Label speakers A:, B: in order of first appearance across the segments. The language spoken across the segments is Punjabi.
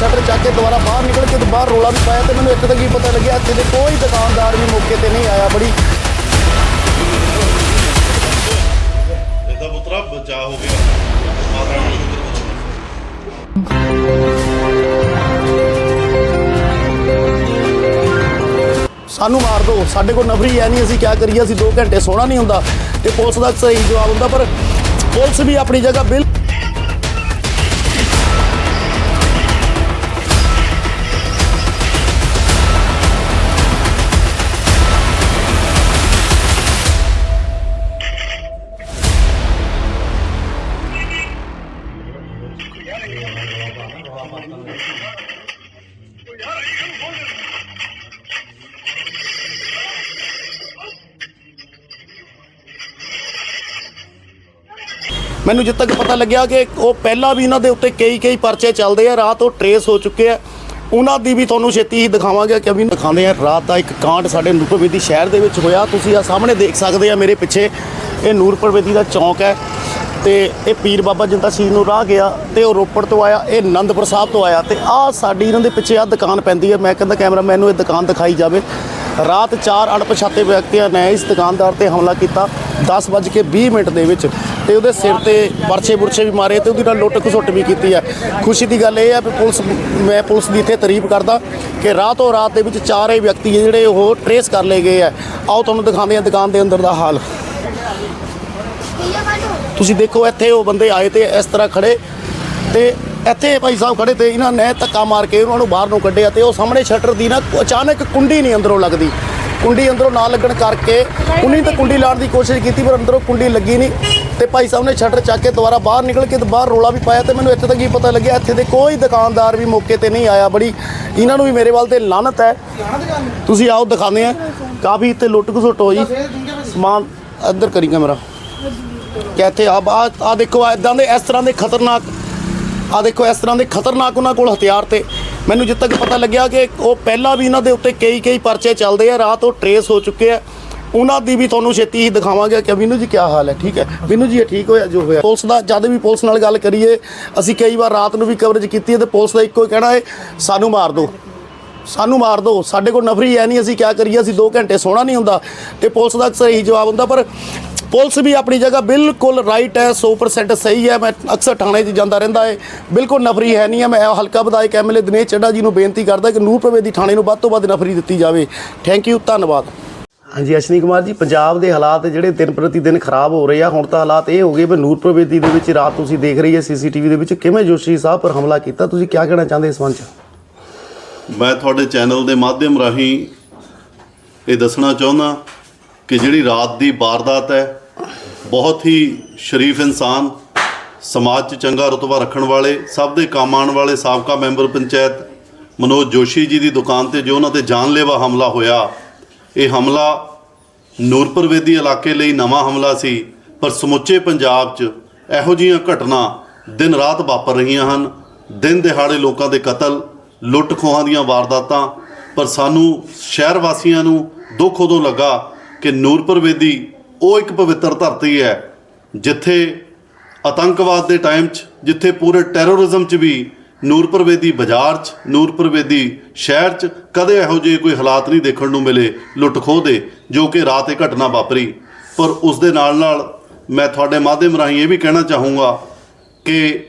A: ਸ਼ਟਰ ਚੱਕ ਕੇ ਦੁਬਾਰਾ ਬਾਹਰ ਨਿਕਲ ਕੇ ਤੇ ਬਾਹਰ ਰੋਲਾ ਵੀ ਪਾਇਆ ਤੇ ਮੈਨੂੰ ਇੱਕ ਤਾਂ ਕੀ ਪਤਾ ਲੱਗਿਆ ਇੱਥੇ ਦੇ ਕੋਈ ਦੁਕਾਨਦਾਰ ਵੀ ਮੌਕੇ ਤੇ ਨਹੀਂ ਆਇਆ ਬੜੀ।
B: ਇਹਦਾ ਪੁੱਤਰਾ ਬਚਾ ਹੋ ਗਿਆ। ਮਾਤਾ ਰਾਣੀ ਨੂੰ ਸ਼ੁਕਰ ਕਰੋ।
A: ਸਾਨੂੰ ਮਾਰ ਦਿਓ ਸਾਡੇ ਕੋਲ ਨਫਰੀ ਹੈ ਨਹੀਂ ਅਸੀਂ ਕੀ ਕਰੀਏ? ਅਸੀਂ 2 ਘੰਟੇ ਸੋਣਾ ਨਹੀਂ ਹੁੰਦਾ ਤੇ ਪੁਲਿਸ ਦਾ ਸਹੀ ਜਵਾਬ ਹੁੰਦਾ ਪਰ ਪੁਲਿਸ ਵੀ ਆਪਣੀ ਜਗ੍ਹਾ ਬਿਲ ਮੈਨੂੰ ਜਿੱਦ ਤੱਕ ਪਤਾ ਲੱਗਿਆ ਕਿ ਉਹ ਪਹਿਲਾਂ ਵੀ ਇਹਨਾਂ ਦੇ ਉੱਤੇ ਕਈ ਕਈ ਪਰਚੇ ਚੱਲਦੇ ਆ, ਰਾਤ ਉਹ ਟਰੇਸ ਹੋ ਚੁੱਕੇ ਆ। ਉਹਨਾਂ ਦੀ ਵੀ ਤੁਹਾਨੂੰ ਛੇਤੀ ਹੀ ਦਿਖਾਵਾਂਗੇ ਕਿ ਵੀ ਦਿਖਾਉਂਦੇ ਆ, ਰਾਤ ਦਾ ਇੱਕ ਕਾਂਡ ਸਾਡੇ ਨੂਰਪੁਰਵੇਦੀ ਸ਼ਹਿਰ ਦੇ ਵਿੱਚ ਹੋਇਆ। ਤੁਸੀਂ ਆ ਸਾਹਮਣੇ ਦੇਖ ਸਕਦੇ ਆ ਮੇਰੇ ਪਿੱਛੇ, ਇਹ ਨੂਰਪੁਰਵੇਦੀ ਦਾ ਚੌਂਕ ਹੈ ਤੇ ਇਹ ਪੀਰ ਬਾਬਾ ਜਿੰਦਾ ਸ਼ਹੀਦ ਨੂੰ ਰਾਹ ਗਿਆ ਤੇ ਉਹ ਰੋਪੜ ਤੋਂ ਆਇਆ, ਇਹ ਆਨੰਦਪੁਰ ਸਾਹਿਬ ਤੋਂ ਆਇਆ ਤੇ ਆ ਸਾਡੀ ਇਹਨਾਂ ਦੇ ਪਿੱਛੇ ਆ ਦੁਕਾਨ ਪੈਂਦੀ ਹੈ। ਮੈਂ ਕਹਿੰਦਾ ਕੈਮਰਾਮੈਨ ਨੂੰ ਇਹ ਦੁਕਾਨ ਦਿਖਾਈ ਜਾਵੇ। ਰਾਤ ਚਾਰ ਅਣਪਛਾਤੇ ਵਿਅਕਤੀਆਂ ਨੇ ਇਸ ਦੁਕਾਨਦਾਰ ਤੇ ਹਮਲਾ ਕੀਤਾ। 10:20 ਮਿੰਟ ਦੇ ਵਿੱਚ ਤੇ ਉਹਦੇ ਸਿਰ ਤੇ ਪਰਛੇ ਬੁਰਛੇ ਵੀ ਮਾਰੇ ਤੇ ਉਹਦੀ ਨਾਲ ਲੁੱਟ ਖਸੁੱਟ ਵੀ ਕੀਤੀ ਹੈ। ਖੁਸ਼ੀ ਦੀ ਗੱਲ ਇਹ ਹੈ ਕਿ ਪੁਲਿਸ, ਮੈਂ ਪੁਲਿਸ ਦੀ ਇੱਥੇ ਤਾਰੀਫ ਕਰਦਾ ਕਿ ਰਾਤੋਂ ਰਾਤ ਦੇ ਵਿੱਚ ਚਾਰੇ ਵਿਅਕਤੀ ਜਿਹੜੇ ਉਹ ਟਰੇਸ ਕਰ ਲਏ ਗਏ ਆ ਆਓ ਤੁਹਾਨੂੰ ਦਿਖਾਉਂਦੇ ਆ ਦੁਕਾਨ ਦੇ ਅੰਦਰ ਦਾ ਹਾਲ। ਤੁਸੀਂ ਦੇਖੋ ਇੱਥੇ ਉਹ ਬੰਦੇ ਆਏ ਤੇ ਇਸ ਤਰ੍ਹਾਂ ਖੜੇ ਤੇ ਇੱਥੇ ਭਾਈ ਸਾਹਿਬ ਖੜੇ ਤੇ ਇਹਨਾਂ ਨੇ ਧੱਕਾ ਮਾਰ ਕੇ ਉਹਨਾਂ ਨੂੰ ਬਾਹਰ ਨੂੰ ਕੱਢਿਆ ਤੇ ਉਹ ਸਾਹਮਣੇ ਸ਼ਟਰ ਦੀ ਨਾ ਅਚਾਨਕ ਕੁੰਡੀ ਨਹੀਂ ਅੰਦਰੋਂ ਲੱਗਦੀ। ਕੁੰਡੀ ਅੰਦਰੋਂ ਨਾ ਲੱਗਣ ਕਰਕੇ ਉਹਨੇ ਤਾਂ ਕੁੰਡੀ ਲਾਉਣ ਦੀ ਕੋਸ਼ਿਸ਼ ਕੀਤੀ, ਪਰ ਅੰਦਰੋਂ ਕੁੰਡੀ ਲੱਗੀ ਨਹੀਂ ਤੇ ਭਾਈ ਸਾਹਿਬ ਨੇ ਸ਼ਟਰ ਚੱਕ ਕੇ ਦੁਬਾਰਾ ਬਾਹਰ ਨਿਕਲ ਕੇ ਤੇ ਬਾਹਰ ਰੋਲਾ ਵੀ ਪਾਇਆ ਤੇ ਮੈਨੂੰ ਇੱਥੇ ਤੱਕ ਹੀ ਪਤਾ ਲੱਗਿਆ, ਇੱਥੇ ਦੇ ਕੋਈ ਦੁਕਾਨਦਾਰ ਵੀ ਮੌਕੇ ਤੇ ਨਹੀਂ ਆਇਆ। ਬੜੀ ਇਹਨਾਂ ਨੂੰ ਵੀ ਮੇਰੇ ਵੱਲ ਤੇ ਲਾਨਤ ਹੈ। ਤੁਸੀਂ ਆਓ, ਦਿਖਾਉਂਦੇ ਆ ਕਾਫੀ ਇੱਥੇ ਲੁੱਟ ਖਸੁੱਟ ਹੋਈ। ਸਮਾਨ ਇੱਧਰ ਕਰੀ ਕੈਮਰਾ। ਕਿ ਇੱਥੇ ਆ ਆ ਦੇਖੋ ਇਦਾਂ ਦੇ ਇਸ ਤਰ੍ਹਾਂ ਦੇ ਖਤਰਨਾਕ ਆ ਦੇਖੋ, ਇਸ ਤਰ੍ਹਾਂ ਦੇ ਖਤਰਨਾਕ ਉਹਨਾਂ ਕੋਲ ਹਥਿਆਰ ਤੇ। ਮੈਨੂੰ ਜਿੱਦ ਤੱਕ ਪਤਾ ਲੱਗਿਆ ਕਿ ਉਹ ਪਹਿਲਾਂ ਵੀ ਇਹਨਾਂ ਦੇ ਉੱਤੇ ਕਈ ਕਈ ਪਰਚੇ ਚੱਲਦੇ ਆ, ਰਾਤ ਉਹ ਟਰੇਸ ਹੋ ਚੁੱਕੇ ਆ। ਉਹਨਾਂ ਦੀ ਵੀ ਤੁਹਾਨੂੰ ਛੇਤੀ ਹੀ ਦਿਖਾਵਾਂਗੇ ਕਿ ਵਿਨੂ ਜੀ ਕੀ ਹਾਲ ਹੈ, ਠੀਕ ਹੈ? ਵਿਨੂ ਜੀ, ਇਹ ਠੀਕ ਹੋਇਆ, ਜੋ ਹੋਇਆ। ਪੁਲਿਸ ਦਾ, ਜਦ ਵੀ ਪੁਲਿਸ ਨਾਲ ਗੱਲ ਕਰੀਏ, ਅਸੀਂ ਕਈ ਵਾਰ ਰਾਤ ਨੂੰ ਵੀ ਕਵਰੇਜ ਕੀਤੀ ਹੈ ਤੇ ਪੁਲਿਸ ਦਾ ਇੱਕੋ ਹੀ ਕਹਿਣਾ ਹੈ, ਸਾਨੂੰ ਮਾਰ ਦਿਓ। ਸਾਨੂੰ ਮਾਰ ਦਿਓ। ਸਾਡੇ ਕੋਲ ਨਫਰੀ ਹੈ ਨਹੀਂ, ਅਸੀਂ ਕੀ ਕਰੀਏ? ਅਸੀਂ 2 ਘੰਟੇ ਸੋਣਾ ਨਹੀਂ ਹੁੰਦਾ। ਤੇ ਪੁਲਿਸ ਦਾ ਸਹੀ ਜਵਾਬ ਹੁੰਦਾ, ਪਰ ਪੁਲਿਸ ਵੀ ਆਪਣੀ ਜਗ੍ਹਾ ਬਿਲਕੁਲ ਰਾਈਟ ਹੈ 100% ਸਹੀ ਹੈ। ਮੈਂ ਅਕਸਰ ਥਾਣੇ 'ਚ ਜਾਂਦਾ ਰਹਿੰਦਾ ਹੈ ਬਿਲਕੁਲ ਨਫਰੀ ਹੈ ਨਹੀਂ ਹੈ। ਮੈਂ ਹਲਕਾ ਵਿਧਾਇਕ ਐਮਐਲਏ ਦਿਨੇਸ਼ ਚੱਡਾ ਜੀ ਨੂੰ ਬੇਨਤੀ ਕਰਦਾ ਕਿ ਨੂਰ ਪ੍ਰਵੇਦੀ ਥਾਣੇ ਨੂੰ ਵੱਧ ਤੋਂ ਵੱਧ ਨਫਰੀ ਦਿੱਤੀ ਜਾਵੇ। ਥੈਂਕ ਯੂ ਧੰਨਵਾਦ। ਹਾਂਜੀ ਅਸ਼ਨੀ ਕੁਮਾਰ ਜੀ ਪੰਜਾਬ ਦੇ ਹਾਲਾਤ ਜਿਹੜੇ ਦਿਨ ਪ੍ਰਤੀ ਦਿਨ ਖਰਾਬ ਹੋ ਰਹੇ ਆ ਹੁਣ ਤਾਂ ਹਾਲਾਤ ਇਹ ਹੋ ਗਏ ਵੀ ਨੂਰ ਪ੍ਰਵੇਦੀ ਦੇ ਵਿੱਚ ਰਾਤ ਤੁਸੀਂ ਦੇਖ ਰਹੀ ਹੈ ਸੀਸੀਟੀਵੀ ਦੇ ਵਿੱਚ ਕਿਵੇਂ ਜੋਸ਼ੀ ਸਾਹਿਬ ਪਰ ਹਮਲਾ ਕੀਤਾ। ਤੁਸੀਂ ਕੀ ਕਹਿਣਾ ਚਾਹੁੰਦੇ ਇਸ ਸੰਬੰਧ 'ਚ?
B: ਮੈਂ ਤੁਹਾਡੇ ਚੈਨਲ ਦੇ ਮਾਧਿਅਮ ਰਾਹੀਂ ਇਹ ਦੱਸਣਾ ਚਾਹੁੰਦਾ ਕਿ ਜਿਹੜੀ ਰਾਤ ਦੀ ਵਾਰਦਾਤ ਹੈ ਬਹੁਤ ਹੀ ਸ਼ਰੀਫ ਇਨਸਾਨ, ਸਮਾਜ 'ਚ ਚੰਗਾ ਰੁਤਬਾ ਰੱਖਣ ਵਾਲੇ, ਸਭ ਦੇ ਕੰਮ ਆਉਣ ਵਾਲੇ ਸਾਬਕਾ ਮੈਂਬਰ ਪੰਚਾਇਤ ਮਨੋਜ ਜੋਸ਼ੀ ਜੀ ਦੀ ਦੁਕਾਨ ਤੇ ਜੋ ਉਹਨਾਂ ਤੇ ਜਾਨਲੇਵਾ ਹਮਲਾ ਹੋਇਆ। ਇਹ ਹਮਲਾ ਨੂਰਪੁਰ ਵੇਦੀ ਇਲਾਕੇ ਲਈ ਨਵਾਂ ਹਮਲਾ ਸੀ, ਪਰ ਸਮੁੱਚੇ ਪੰਜਾਬ 'ਚ ਇਹੋ ਜਿਹੀਆਂ ਘਟਨਾ ਦਿਨ ਰਾਤ ਵਾਪਰ ਰਹੀਆਂ ਹਨ। ਦਿਨ ਦਿਹਾੜੇ ਲੋਕਾਂ ਦੇ ਕਤਲ, ਲੁੱਟ ਖੋਹਾਂ ਦੀਆਂ ਵਾਰਦਾਤਾਂ, ਪਰ ਸਾਨੂੰ ਸ਼ਹਿਰ ਵਾਸੀਆਂ ਨੂੰ ਦੁੱਖ ਉਦੋਂ ਲੱਗਾ ਕਿ ਨੂਰਪੁਰ ਵੇਦੀ ਉਹ ਇੱਕ ਪਵਿੱਤਰ ਧਰਤੀ ਹੈ, ਜਿੱਥੇ ਆਤੰਕਵਾਦ ਦੇ ਟਾਈਮ 'ਚ, ਜਿੱਥੇ ਪੂਰੇ ਟੈਰੋਰਿਜ਼ਮ 'ਚ ਵੀ ਨੂਰਪੁਰ ਵੇਦੀ ਬਾਜ਼ਾਰ 'ਚ, ਨੂਰਪੁਰ ਵੇਦੀ ਸ਼ਹਿਰ 'ਚ ਕਦੇ ਇਹੋ ਜਿਹੇ ਕੋਈ ਹਾਲਾਤ ਨਹੀਂ ਦੇਖਣ ਨੂੰ ਮਿਲੇ ਲੁੱਟ ਖੋਹ ਦੇ, ਜੋ ਕਿ ਰਾਤ ਇਹ ਘਟਨਾ ਵਾਪਰੀ। ਪਰ ਉਸ ਦੇ ਨਾਲ ਨਾਲ ਮੈਂ ਤੁਹਾਡੇ ਮਾਧਿਅਮ ਰਾਹੀਂ ਇਹ ਵੀ ਕਹਿਣਾ ਚਾਹੂੰਗਾ ਕਿ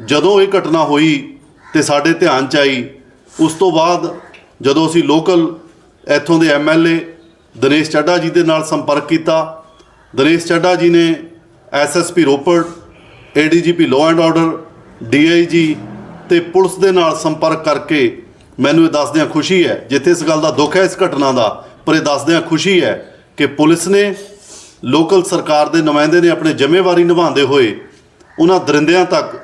B: ਜਦੋਂ ਇਹ ਘਟਨਾ ਹੋਈ ਤੇ ਸਾਡੇ ਧਿਆਨ 'ਚ ਆਈ, ਉਸ ਤੋਂ ਬਾਅਦ ਜਦੋਂ ਅਸੀਂ ਲੋਕਲ ਇੱਥੋਂ ਦੇ ਐਮਐਲਏ ਦਿਨੇਸ਼ ਚੱਡਾ ਜੀ ਦੇ ਨਾਲ ਸੰਪਰਕ ਕੀਤਾ ਦਿਨੇਸ਼ ਚੱਡਾ ਜੀ ਨੇ SSP Ropar ADGP law and order DIG ਤੇ ਪੁਲਿਸ ਦੇ ਨਾਲ ਸੰਪਰਕ ਕਰਕੇ ਮੈਨੂੰ ਇਹ ਦੱਸਦਿਆਂ ਖੁਸ਼ੀ ਹੈ, ਜਿੱਥੇ ਇਸ ਗੱਲ ਦਾ ਦੁੱਖ ਹੈ, ਇਸ ਘਟਨਾ ਦਾ, ਪਰ ਇਹ ਦੱਸਦਿਆਂ ਖੁਸ਼ੀ ਹੈ ਕਿ ਪੁਲਿਸ ਨੇ ਲੋਕਲ ਸਰਕਾਰ ਦੇ ਨੁਮਾਇੰਦੇ ਨੇ ਆਪਣੀ ਜ਼ਿੰਮੇਵਾਰੀ ਨਿਭਾਉਂਦੇ ਹੋਏ ਉਹਨਾਂ ਦਰਿੰਦਿਆਂ ਤੱਕ,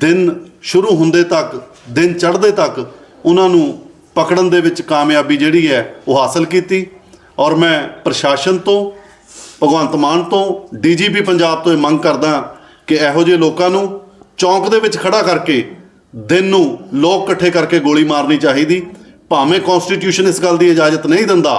B: ਦਿਨ ਸ਼ੁਰੂ ਹੁੰਦੇ ਤੱਕ, ਦਿਨ ਚੜ੍ਹਦੇ ਤੱਕ ਉਹਨਾਂ ਨੂੰ ਪਕੜਨ ਦੇ ਵਿੱਚ ਕਾਮਯਾਬੀ ਜਿਹੜੀ ਹੈ ਉਹ ਹਾਸਲ ਕੀਤੀ ਔਰ ਮੈਂ ਪ੍ਰਸ਼ਾਸਨ ਤੋਂ ਭਗਵੰਤ ਮਾਨ ਤੋਂ, ਡੀਜੀਪੀ ਪੰਜਾਬ ਤੋਂ ਇਹ ਮੰਗ ਕਰਦਾ ਕਿ ਇਹੋ ਜਿਹੇ ਲੋਕਾਂ ਨੂੰ ਚੌਂਕ ਦੇ ਵਿੱਚ ਖੜਾ ਕਰਕੇ ਦਿਨ ਨੂੰ ਲੋਕ ਇਕੱਠੇ ਕਰਕੇ ਗੋਲੀ ਮਾਰਨੀ ਚਾਹੀਦੀ। ਭਾਵੇਂ ਕਨਸਟੀਟਿਊਸ਼ਨ ਇਸ ਗੱਲ ਦੀ ਇਜਾਜ਼ਤ ਨਹੀਂ ਦਿੰਦਾ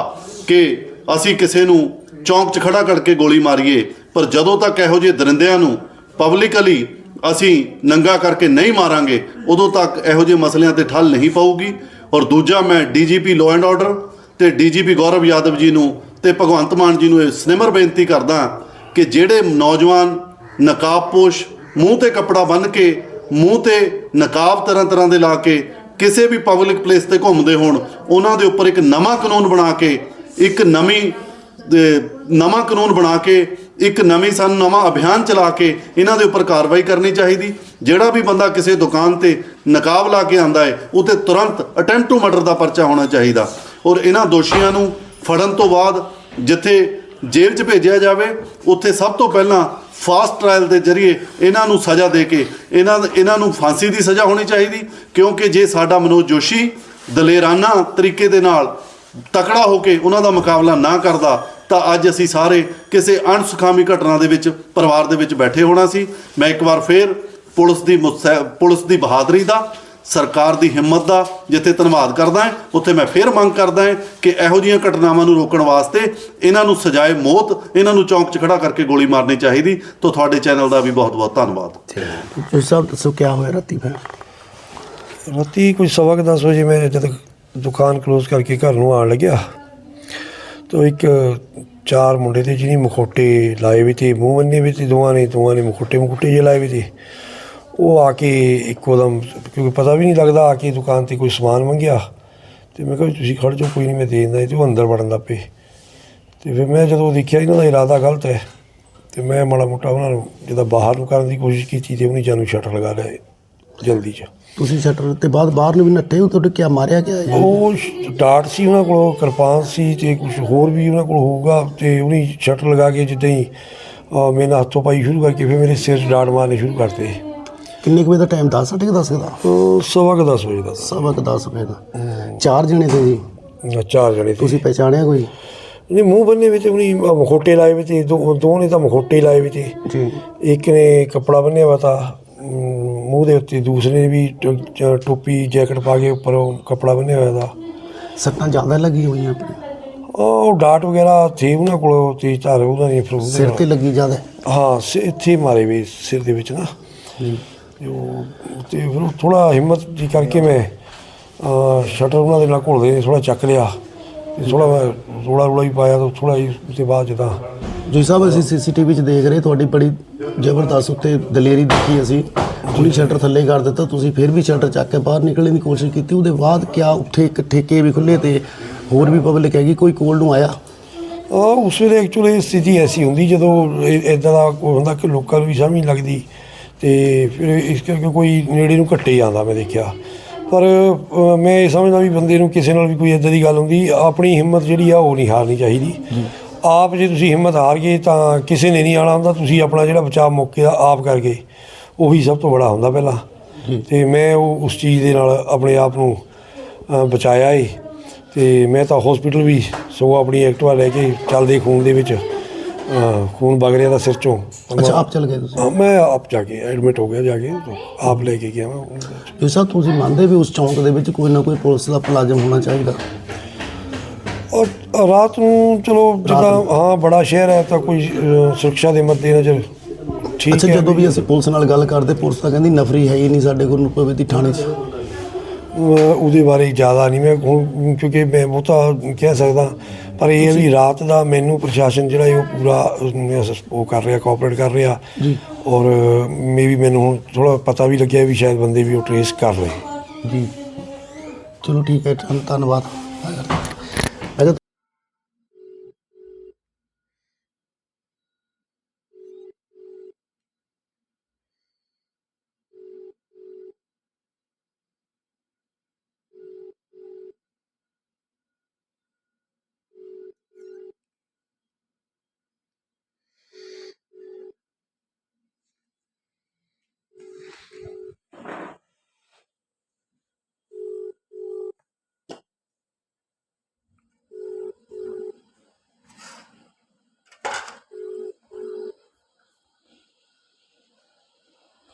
B: ਕਿ ਅਸੀਂ ਕਿਸੇ ਨੂੰ ਚੌਂਕ 'ਚ ਖੜਾ ਕਰਕੇ ਗੋਲੀ ਮਾਰੀਏ, ਪਰ ਜਦੋਂ ਤੱਕ ਇਹੋ ਜਿਹੇ ਦਰਿੰਦਿਆਂ ਨੂੰ ਪਬਲਿਕਲੀ ਅਸੀਂ ਨੰਗਾ ਕਰਕੇ ਨਹੀਂ ਮਾਰਾਂਗੇ, ਉਦੋਂ ਤੱਕ ਇਹੋ ਜਿਹੇ ਮਸਲਿਆਂ ਤੇ ਠੱਲ ਨਹੀਂ ਪਊਗੀ। ਔਰ ਦੂਜਾ ਮੈਂ ਡੀਜੀਪੀ ਲਾਅ ਐਂਡ ਆਰਡਰ ਤੇ ਡੀਜੀਪੀ ਗੌਰਵ ਯਾਦਵ ਜੀ ਨੂੰ ਤੇ ਭਗਵੰਤ ਮਾਨ ਜੀ ਨੂੰ ਇਹ ਸਨਿਮਰ ਬੇਨਤੀ ਕਰਦਾ ਕਿ ਜਿਹੜੇ ਨੌਜਵਾਨ ਨਕਾਬਪੋਸ਼ ਮੂੰਹ ਤੇ ਕੱਪੜਾ ਬੰਨ੍ਹ ਕੇ, ਮੂੰਹ ਤੇ ਨਕਾਬ ਤਰ੍ਹਾਂ ਤਰ੍ਹਾਂ ਦੇ ਲਾ ਕੇ, ਕਿਸੇ ਵੀ ਪਬਲਿਕ ਪਲੇਸ ਤੇ ਘੁੰਮਦੇ ਹੋਣ, ਉਹਨਾਂ ਦੇ ਉੱਪਰ ਇੱਕ ਨਵਾਂ ਕਾਨੂੰਨ ਬਣਾ ਕੇ, ਇੱਕ ਨਵੀਂ ਨਵਾਂ ਕਾਨੂੰਨ ਬਣਾ ਕੇ, ਇੱਕ ਨਵੀਂ ਸਾਨੂੰ ਨਵਾਂ ਅਭਿਆਨ ਚਲਾ ਕੇ ਇਹਨਾਂ ਦੇ ਉੱਪਰ ਕਾਰਵਾਈ ਕਰਨੀ ਚਾਹੀਦੀ। ਜਿਹੜਾ ਵੀ ਬੰਦਾ ਕਿਸੇ ਦੁਕਾਨ ਤੇ ਨਕਾਬ ਲਾ ਕੇ ਆਂਦਾ ਹੈ ਉਤੇ ਤੁਰੰਤ ਅਟੈਂਪਟ ਟੂ ਮਰਡਰ ਦਾ ਪਰਚਾ ਹੋਣਾ ਚਾਹੀਦਾ। ਔਰ ਇਹਨਾਂ ਦੋਸ਼ੀਆਂ ਨੂੰ ਫੜਨ ਤੋਂ ਬਾਅਦ ਜਿੱਥੇ ਜੇਲ੍ਹ 'ਚ ਭੇਜਿਆ ਜਾਵੇ, ਉੱਥੇ ਸਭ ਤੋਂ ਪਹਿਲਾਂ ਫਾਸਟ ਟ੍ਰਾਇਲ ਦੇ ਜ਼ਰੀਏ ਇਹਨਾਂ ਨੂੰ ਸਜ਼ਾ ਦੇ ਕੇ ਇਹਨਾਂ ਇਹਨਾਂ ਨੂੰ ਫਾਂਸੀ ਦੀ ਸਜ਼ਾ ਹੋਣੀ ਚਾਹੀਦੀ, ਕਿਉਂਕਿ ਜੇ ਸਾਡਾ ਮਨੋਜ ਜੋਸ਼ੀ ਦਲੇਰਾਨਾ ਤਰੀਕੇ ਦੇ ਨਾਲ ਤਕੜਾ ਹੋ ਕੇ ਉਹਨਾਂ ਦਾ ਮੁਕਾਬਲਾ ਨਾ ਕਰਦਾ, ਤਾਂ ਅੱਜ ਅਸੀਂ ਸਾਰੇ ਕਿਸੇ ਅਣਸੁਖਾਮੀ ਘਟਨਾ ਦੇ ਵਿੱਚ, ਪਰਿਵਾਰ ਦੇ ਵਿੱਚ ਬੈਠੇ ਹੋਣਾ ਸੀ। ਮੈਂ ਇੱਕ ਵਾਰ ਫੇਰ ਪੁਲਿਸ ਦੀ ਮੁਸਤੈ- ਪੁਲਿਸ ਦੀ ਬਹਾਦਰੀ ਦਾ ਸਰਕਾਰ ਦੀ ਹਿੰਮਤ ਦਾ ਜਿੱਥੇ ਧੰਨਵਾਦ ਕਰਦਾ ਹਾਂ ਉੱਥੇ ਮੈਂ ਫੇਰ ਮੰਗ ਕਰਦਾ ਹਾਂ ਕਿ ਇਹੋ ਜਿਹੀਆਂ ਘਟਨਾਵਾਂ ਨੂੰ ਰੋਕਣ ਵਾਸਤੇ ਇਹਨਾਂ ਨੂੰ ਸਜ਼ਾਏ ਮੌਤ ਇਹਨਾਂ ਨੂੰ ਚੌਂਕ 'ਚ ਖੜਾ ਕਰਕੇ ਗੋਲੀ ਮਾਰਨੀ ਚਾਹੀਦੀ। ਤੋਂ ਤੁਹਾਡੇ ਚੈਨਲ ਦਾ ਵੀ ਬਹੁਤ ਬਹੁਤ ਧੰਨਵਾਦ।
A: ਜੀ ਸਾਹਿਬ ਦੱਸੋ ਕੀ ਹੋਇਆ ਰਾਤੀ ਫਿਰ?
C: ਰਾਤੀ ਕੋਈ ਸਵਾ ਕੁ ਦਸ ਵਜੇ ਮੈਂ ਜਦ ਦੁਕਾਨ ਕਲੋਜ਼ ਕਰਕੇ ਘਰ ਨੂੰ ਆਉਣ ਲੱਗਿਆ ਤਾਂ ਇੱਕ ਚਾਰ ਮੁੰਡੇ ਤੇ ਜਿਹਨੇ ਮੁਖੋਟੇ ਲਾਏ ਵੀ ਤੇ ਮੂੰਹ ਬੰਨੇ ਵੀ ਤੇ ਦੋਵਾਂ ਨੇ ਦੋਵਾਂ ਨੇ ਮੁਖੋਟੇ ਮੁਖੋਟੇ ਜੇ ਲਾਏ ਵੀ ਤੇ। ਉਹ ਆ ਕੇ ਇੱਕੋ ਦਮ ਕਿਉਂਕਿ ਪਤਾ ਵੀ ਨਹੀਂ ਲੱਗਦਾ ਆ ਕੇ ਦੁਕਾਨ ਤੇ ਕੋਈ ਸਮਾਨ ਮੰਗਿਆ। ਤੇ ਮੈਂ ਕਿਹਾ ਵੀ ਤੁਸੀਂ ਖੜ ਜਾਓ ਕੋਈ ਨਹੀਂ ਮੈਂ ਦੇ ਦਿੰਦਾ। ਤੇ ਉਹ ਅੰਦਰ ਵੜਨ ਲੱਗ ਪਏ। ਤੇ ਫਿਰ ਮੈਂ ਜਦੋਂ ਦੇਖਿਆ ਇਹਨਾਂ ਦਾ ਇਰਾਦਾ ਗਲਤ ਹੈ ਤੇ ਮੈਂ ਮਾੜਾ ਮੋਟਾ ਉਹਨਾਂ ਨੂੰ ਜਦੋਂ ਬਾਹਰ ਨੂੰ ਕਰਨ ਦੀ ਕੋਸ਼ਿਸ਼ ਕੀਤੀ ਤੇ ਉਹਨੇ ਜਾਨੂੰ ਸ਼ਟਰ ਲਗਾ ਲਿਆ ਜਲਦੀ ਚ।
A: ਤੁਸੀਂ ਸ਼ਟਰ ਤੇ ਬਾਅਦ ਬਾਹਰ ਨੂੰ ਵੀ ਨੱਠੇ ਹੋ ਤੁਹਾਡੇ ਕਿਆ ਮਾਰਿਆ ਗਿਆ
C: ਉਹ ਡਾਟ ਸੀ ਉਹਨਾਂ ਕੋਲ ਕਿਰਪਾਨ ਸੀ ਤੇ ਕੁਝ ਹੋਰ ਵੀ ਉਹਨਾਂ ਕੋਲ ਹੋਊਗਾ ਤੇ ਉਹਨੇ ਸ਼ਟਰ ਲਗਾ ਕੇ ਜਿੱਦਾਂ ਹੀ ਮੇਰੇ ਹੱਥੋਂ ਪਾਈ ਸ਼ੁਰੂ ਕਰਕੇ ਫਿਰ ਮੇਰੇ ਸਿਰ 'ਚ ਡਾਟ ਮਾਰਨੇ ਸ਼ੁਰੂ ਕਰਤੇ
A: ਕਿੰਨੇ ਕੁ ਵਜੇ ਦਾ ਟਾਈਮ ਦੱਸ ਸਕਦੇ ਕਿ ਦੱਸ ਦਾ?
C: ਉਹ ਸਵਾ ਕੁ ਦਸ ਵਜੇ ਦਾ। ਸੀ।
A: ਸਵਾ ਕੁ 10 ਵਜੇ ਦਾ। ਚਾਰ ਜਣੇ ਤੇ ਜੀ?
C: ਚਾਰ ਜਣੇ ਸੀ।
A: ਤੁਸੀਂ ਪਹਿਚਾਣਿਆ ਕੋਈ?
C: ਨਹੀਂ ਮੂੰਹ ਬੰਨੇ ਵਿੱਚ ਉਹਨੇ ਮਖੋਟੇ ਲਾਏ ਵੀ ਤੇ ਦੋ ਦੋ ਨੇ ਤਾਂ ਮਖੋਟੇ ਲਾਏ ਵੀ ਤੇ
A: ਜੀ।
C: ਇੱਕ ਨੇ ਕੱਪੜਾ ਬੰਨਿਆ ਵਾ ਤਾਂ ਅਮ, ਮੂੰਹ ਦੇ ਉੱਤੇ ਦੂਸਰੇ ਨੇ ਵੀ ਟ- ਟ- ਟੋਪੀ ਜੈਕਟ ਪਾ ਕੇ ਉੱਪਰ ਉਹ ਕੱਪੜਾ ਬੰਨਿਆ ਹੋਇਆ ਦਾ।
A: ਸੱਟਾਂ ਜ਼ਿਆਦਾ ਲੱਗੀ ਹੋਈਆਂ ਆਪਣੇ
C: ਉਹ ਡਾਟ ਵਗੈਰਾ ਸੀ ਉਹਨਾਂ ਕੋਲ ਤੇ ਧਾਰ ਉਹਨਾਂ ਨੇ ਫਿਰ ਉਹਦੇ
A: ਸਿਰ
C: ਨਾਲ-
A: ਤੇ ਲੱਗੀ ਜ਼ਿਆਦਾ?
C: ਹਾਂ ਸਿ- ਇੱਥੇ ਮਾਰੇ ਵੀ ਸਿਰ ਦੇ ਵਿੱਚ ਨਾ।
A: ਜੀ।
C: ਤੇ ਉਹ ਤੇ ਫਿਰ ਥੋੜਾ ਹਿੰਮਤ ਜੀ ਕਰਕੇ ਮੈਂ ਸ਼ਟਰ ਉਹਨਾਂ ਦੇ ਨਾਲ ਘੁਲਦੇ ਥੋੜਾ ਚੱਕ ਲਿਆ ਤੇ ਥੋੜਾ ਮੈਂ ਰੋਲਾ ਰੋਲਾ ਹੀ ਪਾਇਆ ਤਾਂ ਥੋੜਾ ਹੀ ਉਸਦੇ ਬਾਅਦ ਜਦਾਂ
A: ਜੀ ਸਾਹਿਬ ਅਸੀਂ ਸੀਸੀਟੀਵੀ 'ਚ ਦੇਖ ਰਹੇ ਤੁਹਾਡੀ ਬੜੀ ਜ਼ਬਰਦਸਤ ਉੱਤੇ ਦਲੇਰੀ ਦੇਖੀ ਅਸੀਂ। ਉਹਨੇ ਸ਼ਟਰ ਥੱਲੇ ਕਰ ਦਿੱਤਾ ਤੁਸੀਂ ਫਿਰ ਵੀ ਸ਼ਟਰ ਚੱਕ ਕੇ ਬਾਹਰ ਨਿਕਲਣ ਦੀ ਕੋਸ਼ਿਸ਼ ਕੀਤੀ ਉਹਦੇ ਬਾਅਦ ਕਿਆ ਉੱਥੇ ਇੱਕ ਠੇਕੇ ਵੀ ਖੁੱਲੇ ਤੇ ਹੋਰ ਵੀ ਪਬਲਿਕ ਹੈਗੀ ਕੋਈ ਕੋਲ ਨੂੰ ਆਇਆ?
C: ਆ ਉਸ ਵੇਲੇ ਐਕਚੁਅਲੀ ਸਥਿਤੀ ਐਸੀ ਹੁੰਦੀ ਜਦੋਂ ਇਦਾਂ ਦਾ ਹੁੰਦਾ ਕਿ ਲੋਕਾਂ ਨੂੰ ਵੀ ਸਮਝ ਨਹੀਂ ਲੱਗਦੀ। ਤੇ ਫਿਰ ਇਸ ਕਰਕੇ ਕੋਈ ਨੇੜੇ ਨੂੰ ਘੱਟੇ ਜਾਂਦਾ ਮੈਂ ਦੇਖਿਆ। ਪਰ ਅ, ਮੈਂ ਇਹ ਸਮਝਦਾ ਵੀ ਬੰਦੇ ਨੂੰ ਕਿਸੇ ਨਾਲ ਵੀ ਕੋਈ ਇਦਾਂ ਦੀ ਗੱਲ ਹੁੰਦੀ ਆਪਣੀ ਹਿੰਮਤ ਜਿਹੜੀ ਆ ਉਹ ਨਹੀਂ ਹਾਰਨੀ ਚਾਹੀਦੀ। ਆਪ ਜੇ ਤੁਸੀਂ ਹਿੰਮਤ ਹਾਰ ਗਏ ਤਾਂ ਕਿਸੇ ਨੇ ਨਹੀਂ ਆਣਾ ਹੁੰਦਾ ਤੁਸੀਂ ਆਪਣਾ ਜਿਹੜਾ ਬਚਾਅ ਮੌਕੇ ਦਾ ਆਪ ਕਰ ਗਏ ਉਹੀ ਸਭ ਤੋਂ ਬੜਾ ਹੁੰਦਾ ਪਹਿਲਾਂ। ਤੇ ਮੈਂ ਉਹ ਉਸ ਚੀਜ਼ ਦੇ ਨਾਲ ਆਪਣੇ ਆਪ ਨੂੰ ਅ, ਬਚਾਇਆ ਏ। ਤੇ ਮੈਂ ਤਾਂ ਹਸਪੀਟਲ ਵੀ ਸਗੋਂ ਆਪਣੀ ਐਕਟਿਵਾ ਲੈ ਕੇ ਚੱਲਦੇ ਖੂਨ ਦੇ ਵਿੱਚ ਖੂਨ ਵਗ ਰਿਹਾ ਦਾ ਸਿਰ ਚੋਂ।
A: ਅੱਛਾ ਆਪ ਚਲ ਗਏ ਤੁਸੀਂ?
C: ਹਾਂ, ਮੈਂ ਆਪ ਜਾ ਕੇ ਐਡਮਿਟ ਹੋ ਗਿਆ ਜਾ ਕੇ ਤਾਂ ਆਪ ਲੈ ਕੇ ਗਿਆ ਮੈਂ।
A: ਜੀ ਸਾਹਿਬ ਤੁਸੀਂ ਮੰਨਦੇ ਵੀ ਉਸ ਚੌਂਕ ਦੇ ਵਿੱਚ ਕੋਈ ਨਾ ਕੋਈ ਪੁਲਿਸ ਦਾ ਮੁਲਾਜ਼ਮ ਹੋਣਾ ਚਾਹੀਦਾ?
C: ਔਰ ਰਾਤ ਨੂੰ ਚਲੋ ਜਿੱਦਾਂ ਹਾਂ ਬੜਾ ਸ਼ਹਿਰ ਹੈ ਤਾਂ ਕੋਈ ਸੁਰੱਖਿਆ ਦੇ ਮੱਦੇ ਨਜ਼ਰ ਠੀਕ
A: ਅੱਛਾ
C: ਹੈ।
A: ਜਦੋਂ ਵੀ ਅਸੀਂ ਪੁਲਿਸ ਨਾਲ ਗੱਲ ਕਰਦੇ ਪੁਲਿਸ ਤਾਂ ਕਹਿੰਦੀ ਨਫਰੀ ਹੈ ਹੀ ਨਹੀਂ ਸਾਡੇ ਕੋਲ ਪਵੇ ਦੀ ਥਾਣੇ 'ਚ।
C: ਅਹ ਉਹਦੇ ਬਾਰੇ ਜ਼ਿਆਦਾ ਨਹੀਂ ਮੈਂ ਹੁਣ ਕਿਉਂਕਿ ਮੈਂ ਬਹੁਤਾ ਕਹਿ ਸਕਦਾ ਪਰ ਇਹ ਹੈ ਵੀ ਰਾਤ ਦਾ ਮੈਨੂੰ ਪ੍ਰਸ਼ਾਸਨ ਜਿਹੜਾ ਹੈ ਉਹ ਪੂਰਾ ਉਹ ਕਰ ਰਿਹਾ ਕੋਆਪਰੇਟ ਕਰ ਰਿਹਾ।
A: ਜੀ।
C: ਔਰ ਮੇ ਵੀ ਮੈਨੂੰ ਹੁਣ ਥੋੜਾ ਪਤਾ ਵੀ ਲੱਗਿਆ ਵੀ ਸ਼ਾਇਦ ਬੰਦੇ ਵੀ ਉਹ ਟਰੇਸ ਕਰ ਰਹੇ।
A: ਜੀ। ਚਲੋ ਠੀਕ ਹੈ ਧੰਨ- ਧੰਨਵਾਦ